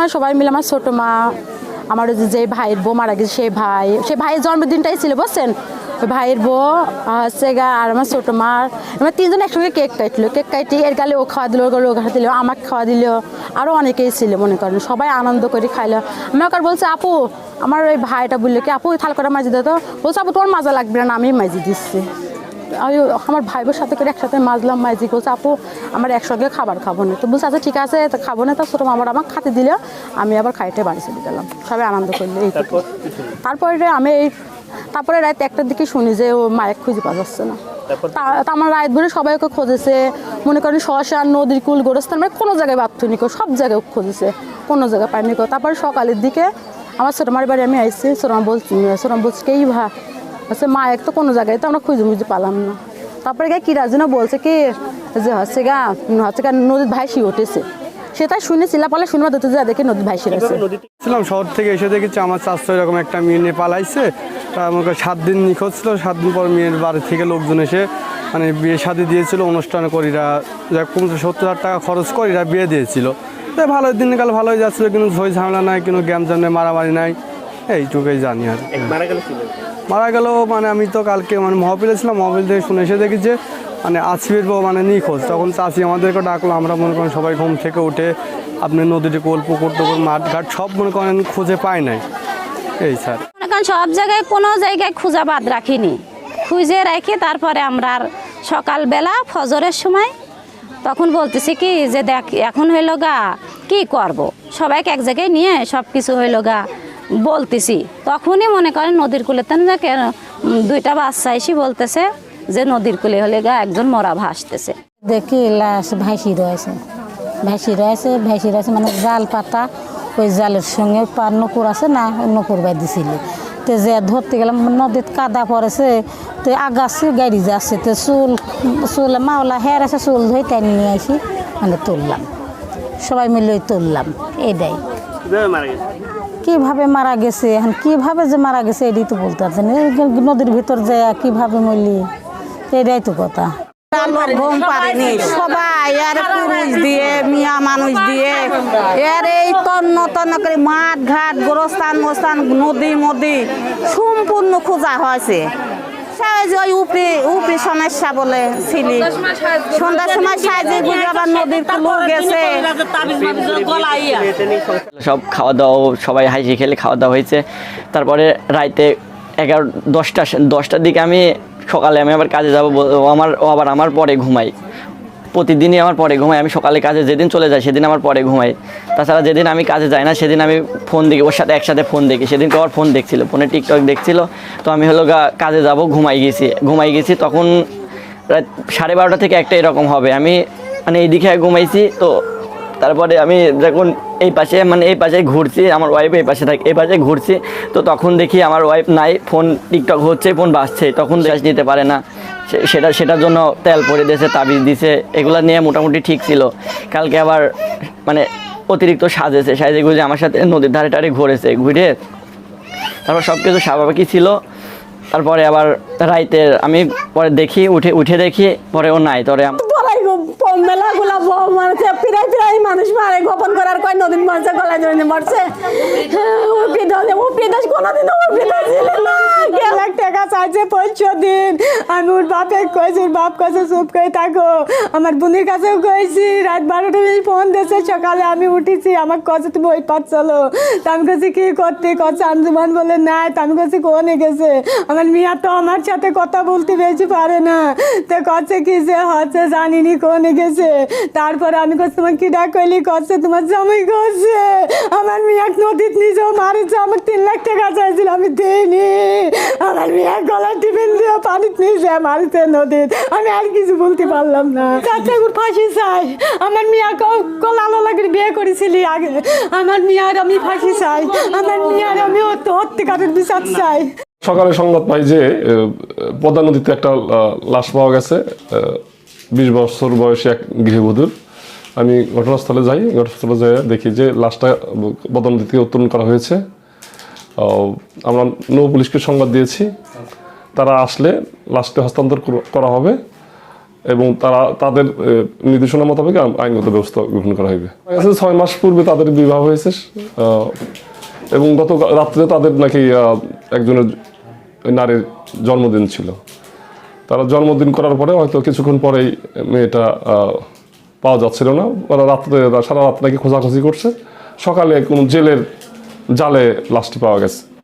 সময় সবাই মিলে আমার ছোট মা, আমার যে ভাইয়ের বউ মারা গেছে, সেই ভাই, সেই ভাইয়ের জন্মদিনটাই ছিল, বুঝছেন? ভাইয়ের বউ, হচ্ছে গা, আর আমার ছোট মা আমার তিনজন একসঙ্গে কেক কাটলো, কেক কাটি এর গালে ও খাওয়া দিল, ওর গালে ও খাওয়া দিল, আমাকে খাওয়া দিল আরও অনেকেই ছিল, মনে করেন, সবাই আনন্দ করে খাইলো। আমাকে আর বলছে, আপু, আমার ওই ভাইটা বলল কি, আপু, থাল করে মাঝি দিত বলছে, আপু তোমার মাজা লাগবে না, আমি মাজি দিচ্ছি। আমি আমার ভাই বোর সাথে করে একসাথে মাজলাম মাইজি বলছে আপু আমরা একসঙ্গে খাবার খাব না। তো বলছে আচ্ছা ঠিক আছে খাব না। তো ছোটো মামার আমাকে খাতে দিলে আমি আবার খাইতে বাড়ি চলে গেলাম। সবাই আনন্দ করল এইটুকু। তারপরে আমি এই তারপরে রাত একটার দিকে শুনি যে ও মায়ের খুঁজে পাওয়া যাচ্ছে না। তা- আমার রাত ভরে সবাই ওকে খুঁজেছে। মনে করেন শ্মশান নদীর কুল গোরস্থান মানে কোনো জায়গায় বাথুনি কো সব জায়গায় খুঁজেছে। কোনো জায়গায় পাইনি কো। তারপরে সকালের দিকে আমার ছোটো মার বাড়ি আমি আইসি সোরাম বলছি সোরাম বলছি কেই ভা আচ্ছা মায়ের তো কোনো জায়গায় তো আমরা খুঁজে খুঁজে পালাম না। তারপরে গা কি রাজনা বলছে কি যে হচ্ছে গা হচ্ছে গা নদীর ভাইসি উঠেছে। সেটা শুনে চিল্লাপালা শুনবা দিতে যা দেখে নদীর ভাইসি ছিলাম শহর থেকে এসে দেখেছি আমার চাষা এরকম একটা মেয়ে নিয়ে পালাইছে। তা আমাকে সাত দিন নিখোঁজ ছিল সাত দিন পর মেয়ের বাড়ি থেকে লোকজন এসে মানে বিয়ে শাদি দিয়েছিল অনুষ্ঠান করিরা যা পঞ্চাশ সত্তর হাজার টাকা খরচ করিরা বিয়ে দিয়েছিল। ভালো দিনকাল ভালোই যাচ্ছিল কিন্তু ঝই ঝামেলা নাই কিন্তু জ্ঞান জানে মারামারি নাই। এইটুকুই জানি আর মারা গেল মারা গেল মানে আমি তো কালকে মানে মহাবিলে ছিলাম মহাবিল থেকে শুনে এসে দেখি যে মানে আসিফের বউ মানে নিখোঁজ। তখন চাষি আমাদেরকে ডাকলো আমরা মনে করেন সবাই ঘুম থেকে উঠে আপনি নদীতে কোল পুকুর টুকুর মাঠ ঘাট সব মনে করেন খুঁজে পাই নাই। এই স্যার। মনে করেন সব জায়গায় কোনো জায়গায় খুঁজা বাদ রাখিনি। খুঁজে রেখে তারপরে আমরা আর সকালবেলা ফজরের সময় তখন বলতেছি কি যে দেখ এখন হইল গা কি করব। সবাইকে এক জায়গায় নিয়ে সব কিছু হইল গা। বলতেছি। তখনই মনে করেন নদীর কূলে তেন যে কেন দুইটা বাচ্চা এসে বলতেছে যে নদীর কূলে হলে গা একজন মরা ভাসতেছে দেখি লাশ ভাসি রয়েছে। ভাসি রয়েছে ভাসি রয়েছে মানে জাল পাতা ওই জালের সঙ্গে পার নকুর আছে না নকুর বাই দিছিল তো যে ধরতে গেলাম নদীত কাদা পড়েছে তো আগাছি গাড়ি যাচ্ছে তো চুল চুল মাওলা হের আছে চুল ধরে টানি নিয়ে আসি মানে তুললাম। সবাই মিলে তুললাম এটাই। কীভাবে মারা গেছে? এখন কীভাবে যে মারা গেছে, এটাই তো বলতে পারছেন নদীর ভিতর যায় কীভাবে মরলি? এটাই তো কথা। সবাই দিয়ে, মিয়া মানুষ দিয়ে এই তন্ন তন্ন করে মাঠ ঘাট গোরস্থান মোস্থান নদী মদি সম্পূর্ণ খোঁজা হয়েছে। সেই যে ওই উপরি উপরি সমস্যা বলে ছিলি সন্ধ্যার সময় সাইজে বুঝে আবার নদীর কুলো গেছে। মেয়েটা নিয়ে সংসার সব খাওয়া দাওয়া সবাই হাসি খেলে খাওয়া দাওয়া হয়েছে। তারপরে রাইতে এগারো দশটা দশটার দিকে আমি সকালে আমি আবার কাজে যাব আমার আবার আমার পরে ঘুমাই। প্রতিদিনই আমার পরে ঘুমাই। আমি সকালে কাজে যেদিন চলে যাই, সেদিন আমার পরে ঘুমাই। তাছাড়া যেদিন আমি কাজে যাই না, সেদিন আমি ফোন দেখি, ওর সাথে একসাথে ফোন দেখি। সেদিনকে আমার ফোন দেখছিল ফোনে টিকটক দেখছিল। তো আমি হলো কাজে যাব, ঘুমাই গেছি। ঘুমাই গেছি, তখন প্রায় সাড়ে বারোটা থেকে একটা এরকম হবে। আমি মানে এইদিকে ঘুমাইছি, তো তারপরে আমি যখন এই পাশে মানে এই পাশে ঘুরছি, আমার ওয়াইফ এই পাশে থাকে, এই পাশে ঘুরছি। তো তখন দেখি আমার ওয়াইফ নাই ফোন টিকটক হচ্ছে ফোন বাজছে, তখন দেশ নিতে পারে না। সেটা, সেটার জন্য তেল পরে দিয়েছে, তাবিজ দিছে, এগুলো নিয়ে মোটামুটি ঠিক ছিল। কালকে আবার মানে অতিরিক্ত সাজেছে, সাজে গুজে আমার সাথে নদীর ধারে টারে ঘুরেছে, ঘুরে তারপর সব কিছু স্বাভাবিকই ছিল। তারপরে আবার রাইতে আমি পরে দেখি, উঠে উঠে দেখি, পরে ও নাই তবে আম- মেলা বউ মারছে ফিরাই ফিরাই মানুষ মারে, গোপন করার কয় নদীন মারছে গলায় ধরে মারছে। উপি দাস উপি দাস কোনোদিন উপি দাস ছিল না। লাখ টাকা চাইছে দিন। আমি ওর বাপে কইছি, ওর বাপ কাছে চুপ করে থাকো। আমার বোনের কাছেও কইছি, রাত বারোটা ফোন দিয়েছে, সকালে আমি উঠেছি। আমার কাছে তুমি ওই চলো। তা আমি কাছে কি করতে? আঞ্জুমান বলে তা আমি কাছে কোনে গেছে? আমার মিয়া তো আমার সাথে কথা বলতে বেশি পারে না। তো কচ্ছে কি যে হচ্ছে জানিনি কোনে গেছে? তারপরে আমি কাছে তোমার কি ডাক কইলি করছে তোমার জামাই করছে আমার মিয়া নদীত নিজেও মারেছে, আমার তিন লাখ টাকা চাইছিল, আমি দিইনি। আমার মিয়া গলা টিফিন দিয়ে পানিত নিয়ে মারছে নদীত আমি আর কিছু বলতে পারলাম না। চাচা ফাঁসি চাই। আমার মিয়া কলালো লাগে বিয়ে করেছিলি আগে। আমার মিয়ার আমি ফাঁসি চাই। আমার মিয়ার আমি হত্যাকারের বিচার চাই। সকালে সংবাদ পাই যে পদ্মা নদীতে একটা লাশ পাওয়া গেছে। বিশ বছর বয়সী এক গৃহবধূর। আমি ঘটনাস্থলে যাই। ঘটনাস্থলে যাই দেখি যে, লাশটা পদ্মা নদী থেকে উত্তোলন করা হয়েছে। আমরা নৌ পুলিশকে সংবাদ দিয়েছি। তারা আসলে লাস্টে হস্তান্তর করা হবে এবং তারা, তাদের নির্দেশনা মোতাবেক আইনগত ব্যবস্থা গ্রহণ করা হবে ছয় মাস পূর্বে তাদের বিবাহ হয়েছে এবং গত, রাত্রে তাদের নাকি একজনের নারীর জন্মদিন ছিল। তারা জন্মদিন করার পরে হয়তো কিছুক্ষণ পরেই মেয়েটা পাওয়া যাচ্ছিল না। রাত্রে, সারা রাত নাকি খোঁজাখুঁজি করছে। সকালে কোনো জেলের জালে লাস্টে পাওয়া গেছে।